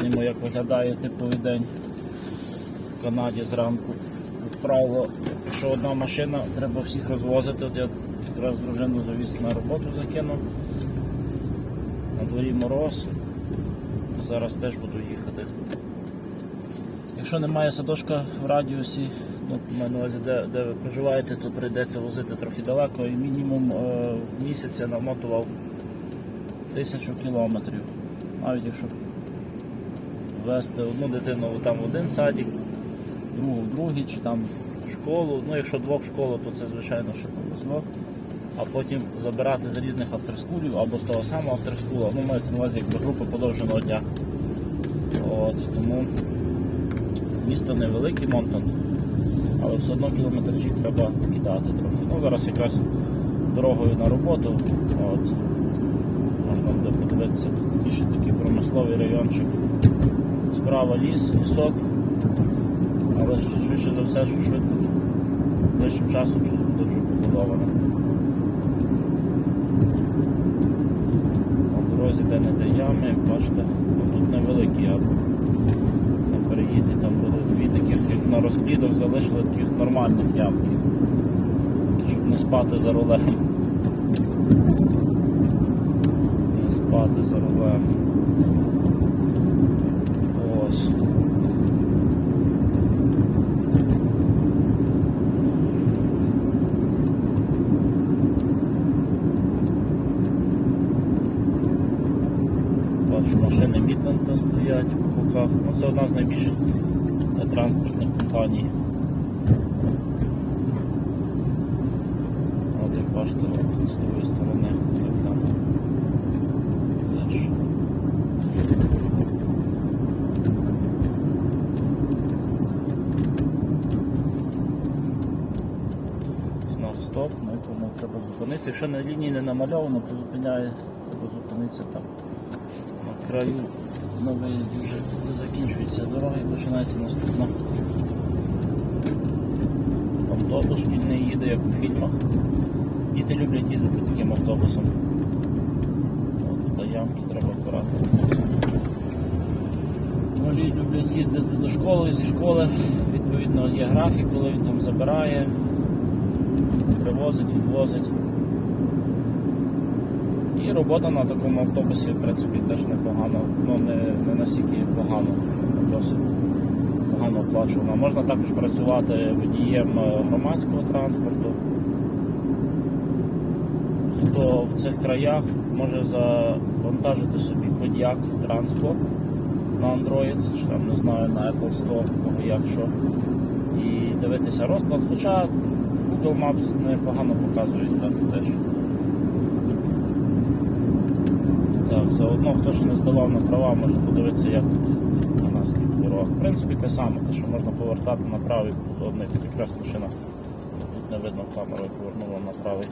Пояснюємо, як виглядає типовий день в Канаді зранку. Як правило, якщо одна машина, треба всіх розвозити. От я якраз дружину завіз на роботу закинув. На дворі мороз. Зараз теж буду їхати. Якщо немає садочка в радіусі, ну, маю на увазі, де, де ви проживаєте, то прийдеться возити трохи далеко і мінімум е, в місяць я намотував тисячу кілометрів. Навіть якщо вести одну дитину там в один садик, другу в другий, чи там в школу. Ну, якщо двох в школу, то це звичайно що повезло. А потім забирати з різних авторскулів або з того самого авторскула, ну мається на увазі якби група подовженого дня. От, тому місто невеликий Монтон, але все одно кілометражі треба кидати трохи. Ну, зараз якраз дорогою на роботу. От, можна буде подивитися, тут більше такий промисловий райончик. Справа ліс, лісок, але швидше за все, що швидко ближчим часом що буде вже побудовано. На дорозі де не де ями, як бачите, ну, тут невеликі ями. На переїзді там будуть дві таких, як на розплідок залишили таких нормальних ямки. Щоб не спати за рулем. Спати за. Бачу, машини Мідленда стоять по боках. Ну, Це одна з найбільших транспортних компаній. От як бачите, з лівої сторони так там теж. Знак стоп, ну і кому треба зупинитися. Якщо на лінії не намальовано, то зупиняє, треба зупинитися там на краю на виїзді вже закінчується дорога і починається наступна. Автобус шкільний їде, як у фільмах. Діти люблять їздити таким автобусом. Тут ямки треба акуратно. Малі люблять їздити до школи, зі школи, відповідно є графік, коли він там забирає, привозить, відвозить. І робота на такому автобусі, в принципі, теж непогано. Ну, не, не настільки погано, досить погано оплачувано. Можна також працювати водієм е, громадського транспорту. Хто в цих краях може завантажити собі кодяк транспорт на Android, чи там не знаю, на Apple Store, кого як що. І дивитися розклад, хоча Google Maps непогано показують так теж. Так, заодно хто ще не здавав на права, може подивитися, як тут по канадських дорогах. В принципі, те саме, те, що можна повертати на правий, одне якраз машина. Тут не видно камерою повернула на правий.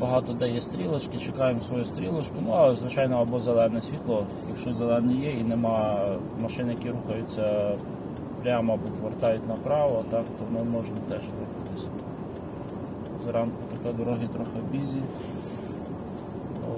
Багато де є стрілочки, чекаємо свою стрілочку. Ну, а звичайно, або зелене світло. Якщо зелене є і нема машин, які рухаються прямо або повертають направо, так, то ми можемо теж рухатися. Зранку така дороги трохи бізі.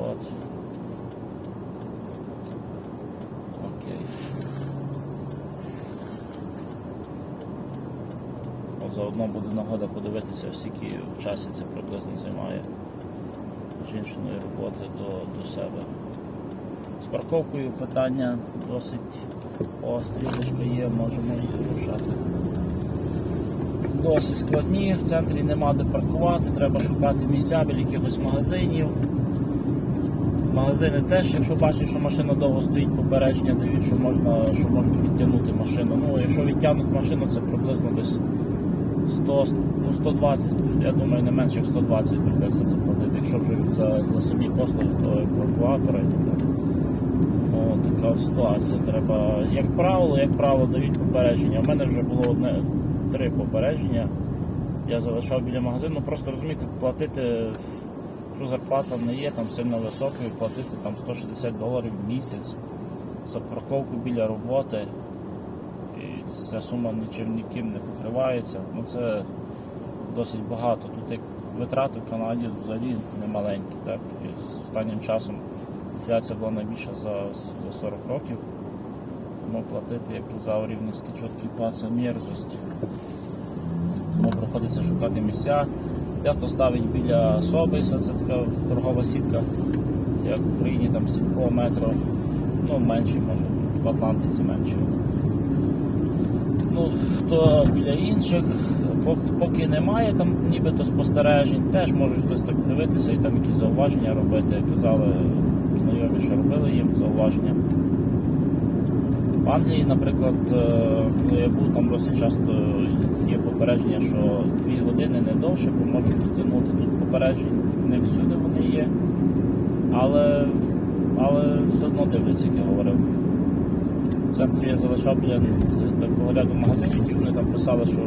От. Окей. От заодно буде нагода подивитися, скільки в часі це приблизно займає жінчиної роботи до, до себе. З парковкою питання досить о, стрілочка є, можемо її рушати. Досить складні, в центрі нема де паркувати, треба шукати місця біля якихось магазинів. Магазини теж, якщо бачать, що машина довго стоїть, попередження дають, що можна, що можуть відтягнути машину. Ну, якщо відтягнуть машину, це приблизно десь 100, ну, 120, я думаю, не менше як 120 придеться заплатити, якщо вже за, за самі послуги, то евакуатора і так далі. Ну, така ситуація. Треба, як правило, як правило, дають попередження. У мене вже було одне три попередження. Я залишав біля магазину, просто розумієте, платити що зарплата не є там сильно високою, платити там 160 доларів в місяць за парковку біля роботи. І ця сума нічим ніким не покривається. Ну це досить багато. Тут як витрати в Канаді взагалі немаленькі. Так? І останнім часом інфляція була найбільша за, за 40 років. Тому платити, як казав, рівненський чіткий пад це мерзость. Тому приходиться шукати місця. Дехто ставить біля Собиса, це така торгова сітка, як в Україні там сільпо, метро, ну менші, може, в Атлантиці менші. Ну, хто біля інших, поки немає там нібито спостережень, теж можуть хтось так дивитися і там якісь зауваження робити. Казали знайомі, що робили їм зауваження. В Англії, наприклад, е, коли я був там досить часто є попередження, що дві години не довше, бо можуть відтягнути тут попереджень. Не всюди вони є, але, але все одно дивляться, як я говорив. В центрі я залишав біля такого ряду магазинчиків, вони там писали, що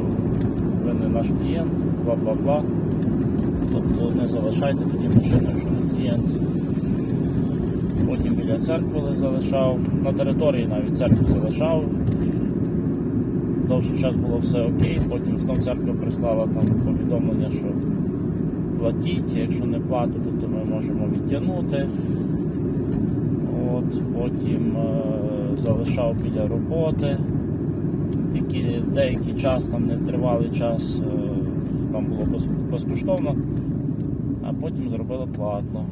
ви не наш клієнт, бла-бла-бла. Тобто не залишайте тоді машину, якщо не клієнт. Потім біля церкви залишав, на території навіть церкви залишав. Довший час було все окей, потім знов церква прислала там повідомлення, що платіть, якщо не платите, то ми можемо відтягнути. От, потім е, залишав біля роботи. Тільки деякий час, там не тривалий час, е, там було без- безкоштовно, а потім зробили платно.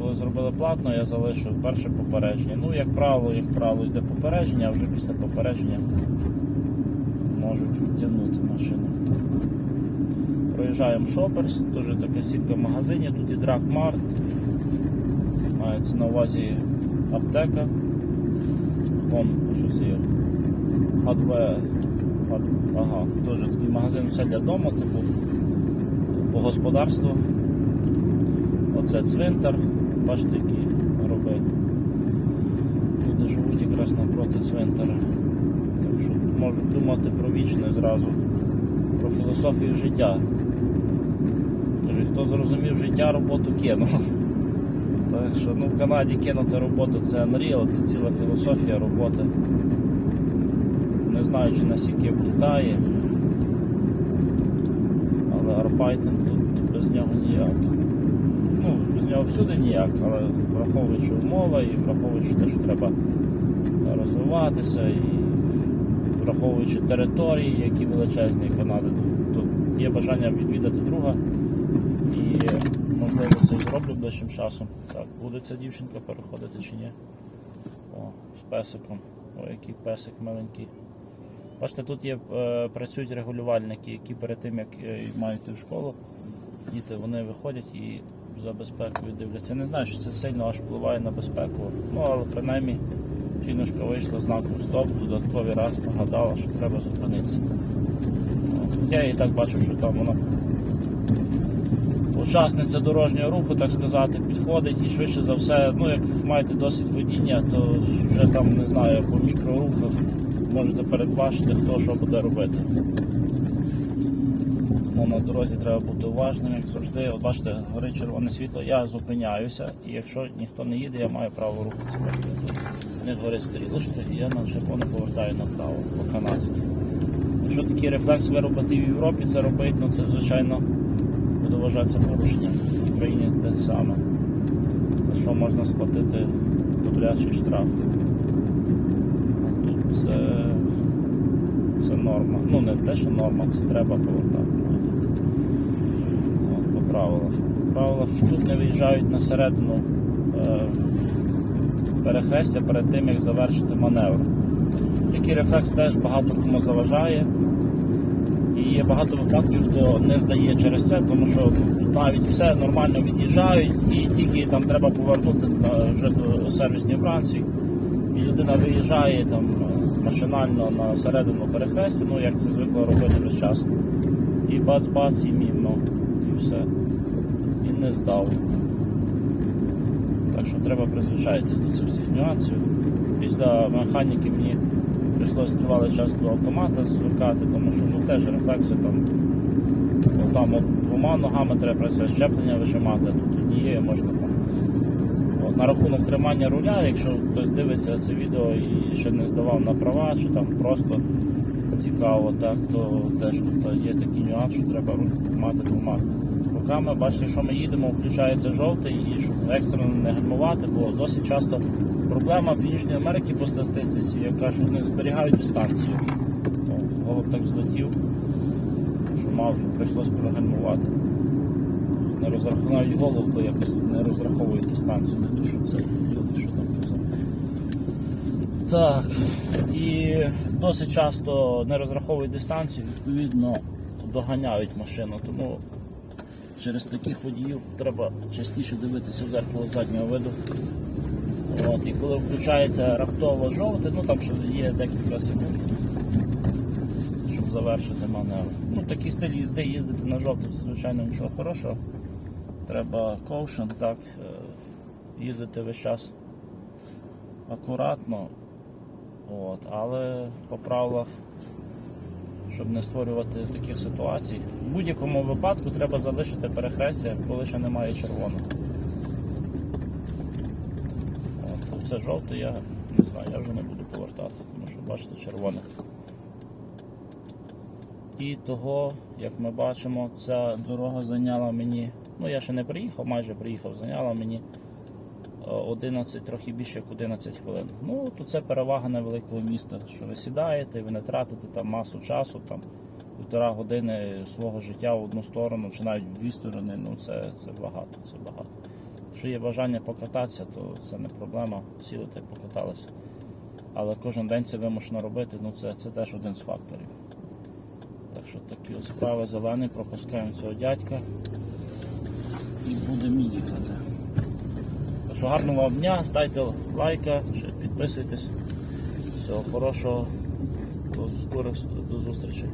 Коли зробили платно, я залишив перше попередження. Ну, як правило, як правило, йде попередження, а вже після попередження можуть відтягнути машину. Проїжджаємо Shoppers, теж така сітка магазинів, тут і Драгмарт. Мається на увазі аптека. Вон, що це є? Hardware. Ага, теж такий магазин все для дому, типу по господарству. Оце цвинтар, бачите, які гроби. Люди живуть якраз напроти цвинтара. Так що можуть думати про вічне зразу, про філософію життя. Каже, хто зрозумів життя, роботу кинув. Так що ну, в Канаді кинути роботу це Unreal, це ціла філософія роботи. Не знаю, чи наскільки в Китаї, але Арбайтен тут без нього ніяк. Ну, нього всюди ніяк, але враховуючи умови і враховуючи те, що треба розвиватися, і враховуючи території, які величезні Канади, тут є бажання відвідати друга. І можливо це і зроблю ближчим часом. Так, буде ця дівчинка переходити чи ні? О, з песиком. О, який песик маленький. Бачите, тут є, е, працюють регулювальники, які перед тим, як е, мають йти в школу, діти вони виходять і за безпекою дивляться. Не знаю, що це сильно аж впливає на безпеку. Ну, але принаймні жіночка вийшла знаком стоп, додатковий раз нагадала, що треба зупинитися. Я і так бачу, що там вона учасниця дорожнього руху, так сказати, підходить і швидше за все, ну як маєте досвід водіння, то вже там не знаю, по мікрорухах можете передбачити, хто що буде робити. Тому на дорозі треба бути уважним, як завжди. От бачите, горить червоне світло, я зупиняюся, і якщо ніхто не їде, я маю право рухатися. Не горить стрілочка, і я на червоне повертаю направо, по-канадськи. Якщо такий рефлекс виробити в Європі, це робить, ну це звичайно буде вважатися порушенням. В Україні те саме. За що можна сплатити добрячий штраф. А тут це, це норма. Ну не те, що норма, це треба повертати навіть. От, по правилах. Тут не виїжджають на середину е, перехрестя перед тим, як завершити маневр. Такий рефлекс теж багато кому заважає. І є багато випадків, хто не здає через це, тому що навіть все нормально від'їжджають, і тільки там треба повернути вже до сервісної станції. І людина виїжджає там е, машинально на середину перехрестя, ну як це звикла робити весь час. І бац-бац, і мімо, і все. Не здав. Так що треба призвичаїтись до цих всіх нюансів. Після механіки мені прийшлося тривалий час до автомата звикати, тому що ну, теж рефлекси там, там от, двома ногами треба працювати, щеплення вижимати, тут однією можна там. От, на рахунок тримання руля, якщо хтось дивиться це відео і ще не здавав на права, чи там просто цікаво, так, то теж тут є такий нюанс, що треба руль мати двома руками. Бачите, що ми їдемо, включається жовтий, і щоб екстрено не гальмувати, бо досить часто проблема в Північній Америці по статистиці, як кажуть, вони зберігають дистанцію. Голуб так злетів, що мав прийшлося прогальмувати. Не розраховують голову, бо якось не розраховують дистанцію, не то, що це люди, що там казали. Так, і досить часто не розраховують дистанцію, відповідно доганяють машину. Тому через таких водіїв треба частіше дивитися в зеркало заднього виду. От, і коли включається раптово жовте, ну там ще є декілька секунд, щоб завершити маневр. Ну, такий стиль їзди, їздити на жовте, це звичайно нічого хорошого. Треба коушен, так, е, їздити весь час акуратно, от, але по правилах, щоб не створювати таких ситуацій. В будь-якому випадку треба залишити перехрестя, коли ще немає червоного. От, це жовте, я не знаю, я вже не буду повертати, тому що бачите червоне. І того, як ми бачимо, ця дорога зайняла мені, ну я ще не приїхав, майже приїхав, зайняла мені 11, трохи більше як 11 хвилин. Ну, то це перевага невеликого міста, що ви сідаєте, ви не тратите там масу часу, там півтора години свого життя в одну сторону, чи навіть в дві сторони, ну це, це багато, це багато. Якщо є бажання покататися, то це не проблема, сіли та покаталися. Але кожен день це вимушено робити, ну це, це теж один з факторів. Так що такі справи зелений, пропускаємо цього дядька і будемо їхати. Що гарного вам дня, ставте лайка, підписуйтесь. Всього хорошого, до скорих до зустрічі.